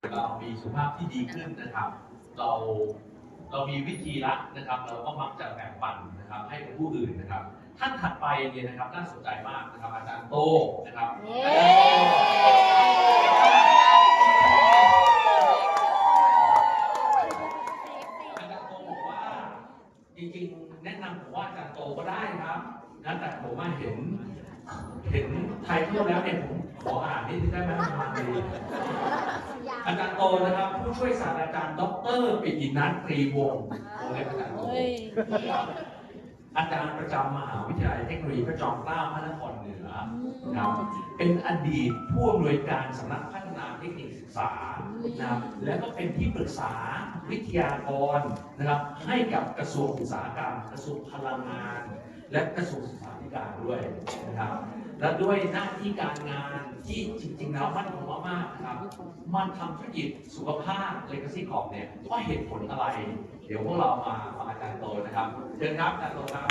เรามีสุขภาพที่ดีขึ้นนะครับ เราเรามีวิธีละนะครับ เราก็มักจะแบ่งปันนะครับ ให้กับผู้อื่นนะครับ ท่านถัดไปเนี่ยนะครับน่าสนใจมากนะครับ อาจารย์โตนะครับอาจารย์โตบอกว่าจริงๆ แนะนำผมว่าอาจารย์โตก็ได้ครับนะแต่ผมมาเห็น เห็นไทยเที่ยวแล้วเนี่ยผมขออ่านนิดนึงได้ไหมประมาณนี้ อาจารย์โตนะครับ ผู้ช่วยศาสตราจารย์ ดรปิตินัทตรีวงศ์ผมเรียอาจารย์โตอาจารย์ประจำมหาวิทยาลัยเทคโนโลยีพระจอมเกล้าพระนครเหนือนะครับเป็นอดีตผู้อำนวยการสำนักพัฒนาเทคนิคศึกษานะครับและก็เป็นที่ปรึกษาวิทยากรนะครับ ให้กับกระทรวงอุตสาหกรรม กระทรวงพลังงาน และกระทรวงศึกษาธิการด้วยนะครับ และด้วยหน้าที่การงานที่จริง ๆ แล้วมันคงมากๆนะครับ มันทำธุรกิจสุขภาพเลกาซี่ของเนี่ยเพราะเหตุผลอะไร เดี๋ยวพวกเรามาฟังอาจารย์โตนะครับเชิญครับอาจารย์โตครับ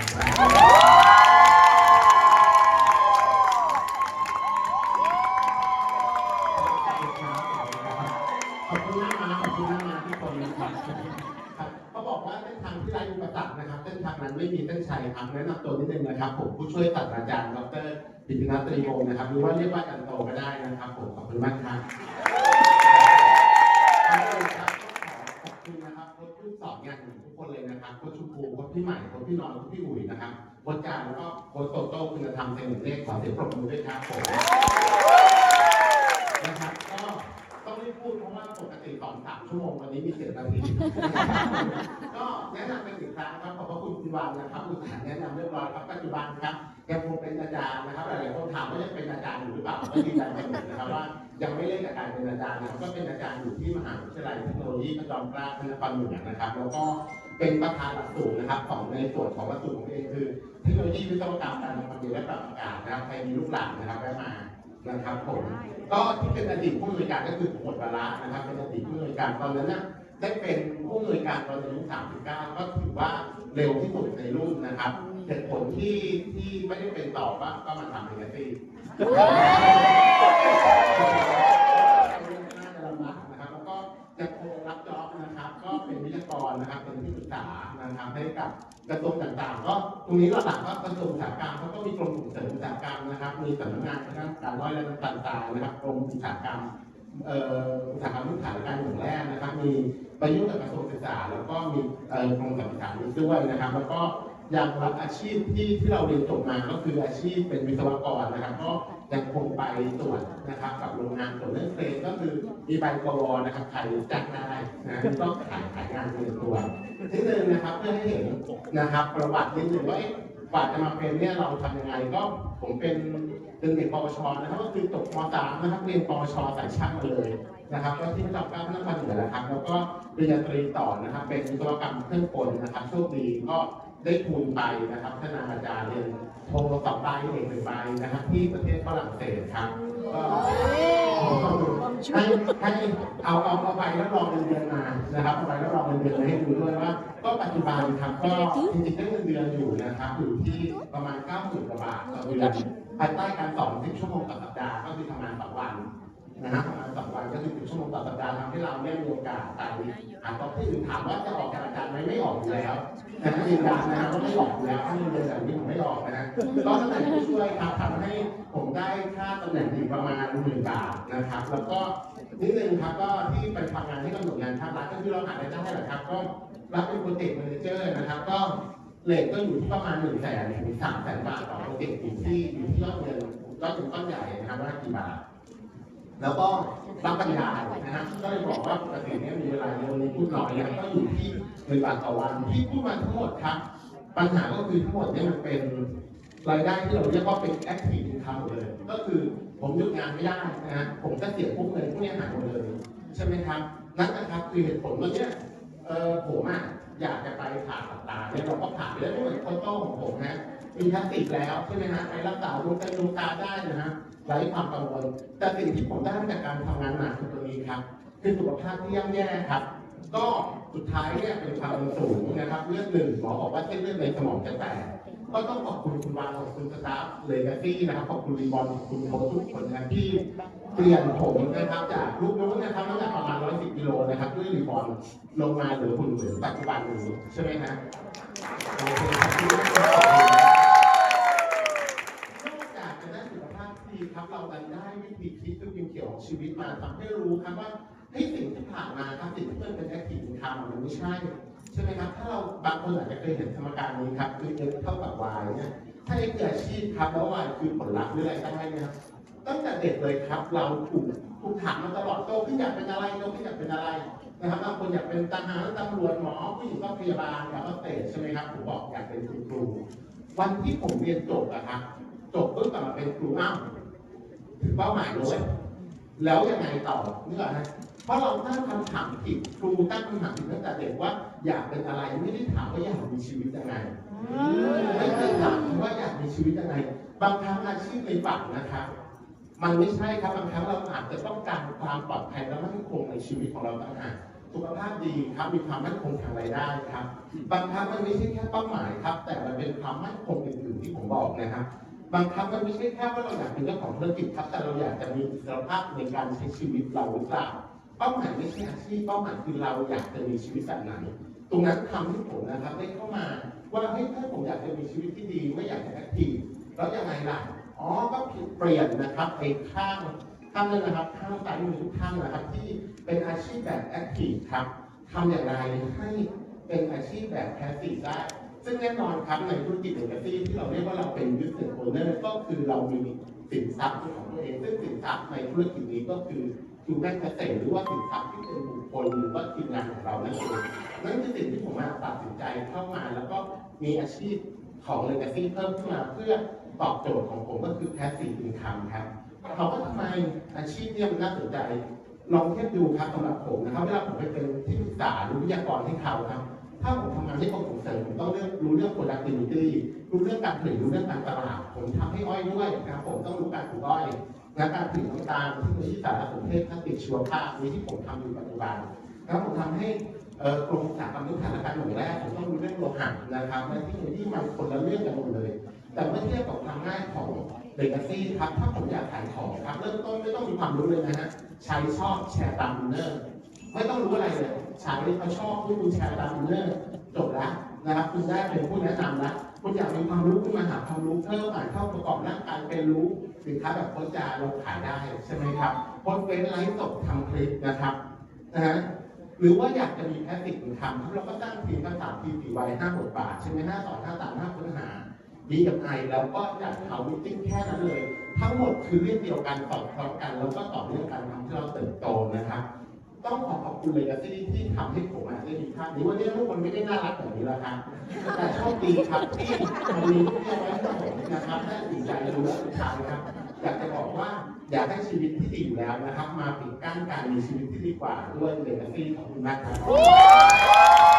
ขอบคุณมากนะขอบคุณมากนะทุกคนนะครับเขาบอกว่าเส้นทางที่ไร้อุปสร รคนะครับเส้นทางนั้นไม่มีเส้นชัยครับแนะนำตัวนิดนึงนะครับ ผมผู้ช่วยศาสตราจารย์ดรปิตินัตรีวงศ์นะครับหรือว่าเรียกว่าอาจารย์โตก็ได้นะครับผมขอบคุณมากครับขอบคุณนะครับโค้ชผู้สอนงานของทุกคนเลยนะครับโค้ชชุภูโค้ชพี่ใหม่โค้ชพี่นอนโค้ชพี่อุ๋ยนะครับโค้ชการแล้วก็โค้ชโตโต้คุณธรรมเซนเลขขอเสียงปรบมือด้วยครับผมนะครับก็ต้องรีบพูดเพราะว่าปกติตอนสามชั่วโมงวันนี้มีเจ็ดนาทีก็แนะนำเป็น อีกครั้งครับขอบพระคุณคุณวันนะครับคุณสารแนะนำเรียบร้อยครับปัจจุบันครับยังคงเป็นอาจารย์นะครับหลายๆคนถามว่ายังเป็นอาจารย์อยู่หรือเปล่าก็ยืนยันกันหมดนะครับว่ายังไม่เล่นกับการเป็นอาจารย์นะครับก็เป็นอาจารย์อยู่ที่มหาวิทยาลัยเทคโนโลยีพระจอมเกล้าพระนครเหนือนะครับ แล้วก็เป็นประธานหลักสูตรนะครับของในส่วนของหลักสูตรของเองคือเทคโนโลยีวิศวกรรมการทำความเย็นและปรับอากาศนะครับใครมีลูกหลานนะครับแวะมานะครับผมก็ที่เป็นอดีตผู้อำนวยการก็คือผมหมดเวลานะครับเป็นอดีตผู้อำนวยการตอนนั้นนะ ได้เป็นผู้อำนวยการตอนอายุ39 ก็ถือว่าเร็วที่สุดในรุ่นนะครับเหตุผลที่ที่ไม่ได้เป็นต่อก็ก็มาทำเองสิน่าจะลำบากนะครับแล้วก็ยังคงรับจ็อบนะครับ ก็เป็นวิทยากรนะครับ เป็นที่ปรึกษานะครับให้กับกระทรวงต่างๆ ก็ตรงนี้หลักๆก็กระทรวงอุตสาหกรรมเขาก็มีกรมส่งเสริมอุตสาหกรรมนะครับ มีสำนักงานคณะกรรมการร้อยและน้ำตาลทรายนะครับกรมอุตสาหกรรมเอ่ออุตสาหกรรมพื้นฐานการเมืองแรกนะครับ มี ประยุกต์กับกระทรวงศึกษา แล้วก็มีเอ่อกรมสรรพสามิตด้วยนะครับ แล้วก็ยังรับอาชีพที่ที่เราเรียนจบมาก็คืออาชีพเป็นวิศวกรนะครับ ก็ยังคงไปตรวจนะครับ กับโรงงานตรวจเรื่องเพลงก็คือมีใบกวนะครับใครจ้างได้นะต้องขายขายงานเรียนตัวนิดนึงนะครับเพื่อให้เห็นนะครับ ประวัตินิดนึงว่าเอ๊ะกว่าจะมาเป็นเนี่ยเราทำยังไงก็ผมเป็นเป็นเด็กปวชนะครับก็คือจบม .3 นะครับเรียนปวชสายช่างมาเลยนะครับ ก็ที่พระจอมเกล้าพระนครเหนือนะครับ แล้วก็ ปริญญาตรีต่อนะครับ เป็นวิศวกรรมเครื่องกลนะครับโชคดีก็ได้ทุนไปนะครับท่านอาจารย์เรียนโทสองใบเอกหนึ่งใบนะครับ ที่ประเทศฝรั่งเศสครับก็ให้ให้เอาเอาเอาใบแล้วรองเงินเดือนมานะครับเอาใบแล้วรองเงินเดือนมาให้ดูด้วยว่า ก็ปัจจุบันครับก็จริงๆได้เงินเดือนอยู่นะครับอยู่ที่ประมาณ90กว่าบาทต่อเดือนภายใต้การสอน10ชั่วโมงต่อสัปดาห์ก็คือทำงานสองวัน นะฮะทำงานสองวันก็คือ10ชั่วโมงต่อสัปดาห์ทำให้เราได้มีโอกาสไปหาข้อที่อื่นถามว่าจะออกจากอาจารย์ไหมไม่ออกอยู่แล้วนะยืนยันนะครับว่าไม่ออกอยู่แล้วถ้าเงินเดือนแบบนี้ผมไม่ออกนะฮะก็ตำแหน่งผู้ช่วยครับทำให้ผมได้ค่าตำแหน่งอยู่ประมาณหมื่นบาทนะครับ แล้วก็นิดนึงครับก็ที่ไปทำงานที่กำหนดงานภาครัฐก็คือเราหารายได้แหละครับ ก็รับเป็นโปรเจกต์แมเนเจอร์นะครับ ก็เลทก็อยู่ที่ประมาณหนึ่งแสนถึงสามแสนบาทต่อโปรเจกต์อยู่ที่อยู่ที่ยอดเงินยอดเงินก้อนใหญ่นะครับว่ากี่บาท แล้วก็รับบรรยายนะครับก็เลยบอกว่าปกติเนี่ยมีเวลาเยอะนี้พูดน้อยนะก็อยู่ที่หนึ่งบาทต่อวันที่พูดมาทั้งหมดครับ ปัญหาก็คือทั้งหมดเนี่ยมันเป็นรายได้ที่เราเรียกว่าเป็น active income เลย ก็คือผมหยุดงานไม่ได้นะฮะผมจะเสียพวกเงินพวกเนี้ยหายหมดเลย ใช่ไหมครับ นั่นนะครับคือเหตุผลว่าเนี่ยเออผมอะอยากจะไปผ่าตัดตาเนี่ยเราก็ผ่าไปแล้วเหมือนคนโต้ของผมนะมีพลาสติกแล้วใช่ไหมฮะไปรักษาดวงตาดวงตาได้นะฮะ ไร้ความกังวล แต่สิ่งที่ผมได้จากการทำงานหนักคือตัวนี้ครับ คือสุขภาพที่ย่ำแย่ครับ ก็สุดท้ายเนี่ยเป็นความดันสูงนะครับ เลือดหนึ่งหมอบอกว่าเส้นเลือดในสมองจะแตกก็ต้องขอบคุณคุณวานขอบคุณสตาฟเลกาซี่นะครับขอบคุณรีบอลขอบคุณโค้ชทุกคนนะที่เปลี่ยนผมนะครับ จากลูกนู้นนะครับตั้งแต่ประมาณอยๆรีบอร์นลลงมาเหลือหุ่นเหมือนปัจจุบันนี้ใช่ไหมฮะ เราดันได้วิธีคิดด้วยวิวเขียวของชีวิตมาทำให้รู้ครับว่าเฮ้สิ่งที่ผ่านมาครับสิ่งที่มันเป็นแอคทีฟทำมันไม่ใช่ ใช่ไหมครับ ถ้าเราบางคนอาจจะเคยเห็นสมการนี้ครับคือ x เท่ากับ y เนี่ยถ้า x คืออาชีพครับแล้ว y คือผลลัพธ์หรืออะไรก็ได้นะครับตั้งแต่เด็กเลยครับ เราถูกถูกถามมาตลอดโตขึ้นอยากเป็นอะไรโตขึ้นอยากเป็นอะไรนะครับบางคนอยากเป็นทหารตำรวจหมอผู้หญิงก็พยาบาลอยากก็เตะใช่ไหมครับผมบอกอยากเป็นคุณครูวันที่ผมเรียนจบอะครับจบปุ๊บกลับมาเป็นครูอ้าว ถึงเป้าหมายเลยแล้วยังไงต่อเนื่อฮะเพราะเราตั้งคำถามผิดครูตั้งคำถามผิดตั้งแต่เด็กว่าอยากเป็นอะไรไม่ได้ถามว่าอยากมีชีวิตยังไงไม่เคยถามว่าอยากมีชีวิตยังไง บางครั้งอาชีพในฝันนะครับมันไม่ใช่ครับบางครั้งเราอาจจะต้องการความปลอดภัยและมั่นคงในชีวิตของเราต่างหากสุขภาพดีครับมีความมั่นคงทางรายได้ครับ บางครั้งมันไม่ใช่แค่เป้าหมายครับ แต่มันเป็นความมั่นคงอื่นๆที่ผมบอกนะครับ บางครั้งมันไม่ใช่แค่ว่าเราอยากเป็นเจ้าของธุรกิจครับแต่เราอยากจะมีอิสรภาพในการใช้ชีวิตเราหรือเปล่าเป้าหมายไม่ใช่อาชีพเป้าหมายคือเราอยากจะมีชีวิตแบบไหนตรงนั้นทำให้ผมนะครับได้เข้ามาว่าเฮ้ยถ้าผมอยากจะมีชีวิตที่ดีไม่อยากจะแอคทีฟแล้วยังไงล่ะอ๋อก็เปลี่ยนนะครับไอ้ข้างข้างนั้นนะครับข้างซ้ายมือทุกท่านนะครับ ที่เป็นอาชีพแบบแอคทีฟครับทำอย่างไรให้เป็นอาชีพแบบแพสซีฟได้ ซึ่งแน่นอนครับในธุรกิจเอกซี่ที่เราเรียกว่าเราเป็น business owner ก็คือเรามีสินทรัพย์ของตัวเอง ซึ่งสินทรัพย์ในธุรกิจนี้ก็คือคือแม่เกษตรหรือว่าสินทรัพย์ที่เป็นบุคคลหรือว่าทีมงานของเรานั่นเองนั่นคือสิ่งที่ผมมาตัดสินใจเข้ามาแล้วก็มีอาชีพของ Legacy เพิ่มขึ้นมาเพื่อตอบโจทย์ของผมก็คือ passive income ครับเขาก็ทำไมอาชีพเนี่ยมันน่าสนใจลองเทียบดูครับสำหรับผมนะครับเวลาผมไปเป็นที่ปรึกษาหรือวิทยากรให้เขาครับำงานที่กรมส่งเสริมผมต้องเรื่องรู้เรื่อง productivity รู้เรื่องการผลิตรู้เรื่องการตลาดผมทำให้อ้อยด้วยนะครับผมต้องรู้การปลูกอ้อยและการผลิตน้ำตาลที่มีสารสนเทศพลาสติกชีวภาพนี้ที่ผมทำอยู่ปัจจุบันแล้วผมทำให้กรมอุตสาหกรรมนุพันธ์การหน่วยแรกผมต้องรู้เรื่องโลหะนะครับและที่ที่มันคนละเรื่องกันหมดเลย แต่เมื่อเทียบกับความง่ายของเดกซี่ครับถ้าผมอยากขายของครับเริ่มต้นไม่ต้องมีความรู้เลยนะฮะใช้ชอบแชร์ตามอินเนอร์ไม่ต้องรู้อะไรเลยใช้เขาชอบที่คุณแชร์ตามอินเนอร์ จบแล้วนะครับคุณได้เป็นผู้แนะนำแล้วคุณอยากมีความรู้คุณมาหาความรู้เพิ่มอ่านเข้าประกอบร่างกายเป็นรู้สินค้าแบบโค้ชจาเราขายได้ใช่ไหมครับโพสเฟซไลฟ์สดทำคลิปนะครับนะฮะหรือว่าอยากจะมีแพสติกอินคัมเราก็ตั้งทีมภาษาทีสี่วัยห้าบทบาทใช่ไหมห้าสอนห้าสามห้าค้นหาดีกับไอแล้วก็จัดเขาวิติ้งแค่นั้นเลย ทั้งหมดคือเรื่องเดียวกันสอดคล้องกัน แล้วก็ต่อเนื่องกันทำให้เราเติบโตนะครับ ต้องขอขอบคุณเลยนะที่ที่ทำให้ผมอะได้มีภาพนี้ว่าเนี่ยลูกมันไม่ได้น่ารักแบบนี้แล้วครับแต่โชคดีครับที่มันมีทุกอย่ไว้ให้ผมนะครับได้ดีใจรู้และสุดท้ายครับอยากจะบอกว่าอยากให้ชีวิตที่ดีอยู่แล้วนะครับ มาปิดกั้นการมีชีวิตที่ดีกว่าด้วยเลยนะซี่ขอบคุณมากครับ